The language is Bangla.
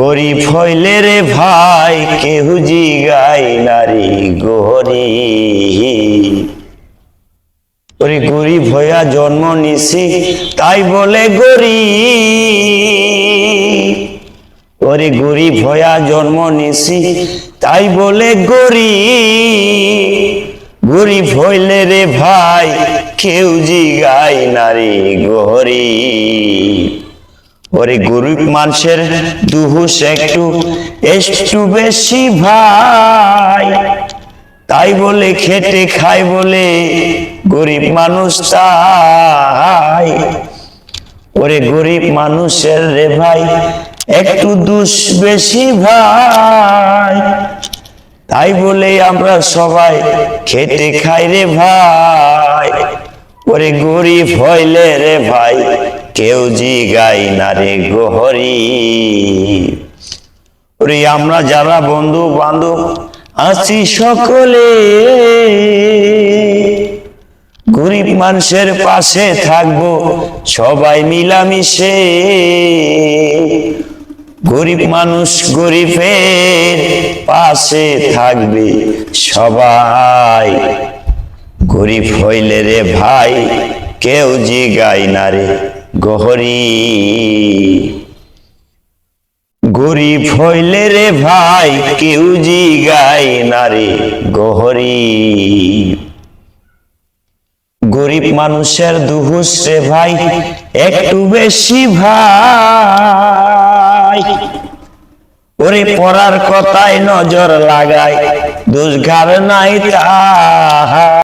গরিব হইলে রে ভাই, কেহ জিগাই নারী গহরি। ওরে গরিব হইয়া জন্ম নিছি, তাই বলে গরিব। ওরে গরিব হইয়া জন্ম নিছি, তাই বলে গরিব। গরিব হইলে রে ভাই কেউ জিগাই নারী গরিব ওরে গরিব মানুষের দুহুস একটু একটু বেশি ভাই। তাই বলে খেটে খায় বলে গরিব মানুষ তাই। ওরে গরিব মানুষের রে ভাই, একটু দুষ বেশি ভাই। তাই বলে আমরা সবাই খেটে খাই রে ভাই। ওরে গরিব হইলে রে ভাই। কেউ জিগাই না রে গোহরি। আমরা যারা বন্ধু বান্ধব আছি সকলে, গরিব মানুষের পাশে থাকব, সবাই মিলামিশে। গরিব মানুষ গরিবের পাশে থাকবে সবাই। গরিব হইলে রে ভাই, কেউ জিগাই না রে গহরি। গরিব হইলে রে ভাই, কেউ জিগাই না রে গহরি। গরিব মানুষের দুহুস রে ভাই, একটু বেশি ভাই। ওরে পড়ার কথায় নজর লাগায়, দোষ ঘাড় নাই তা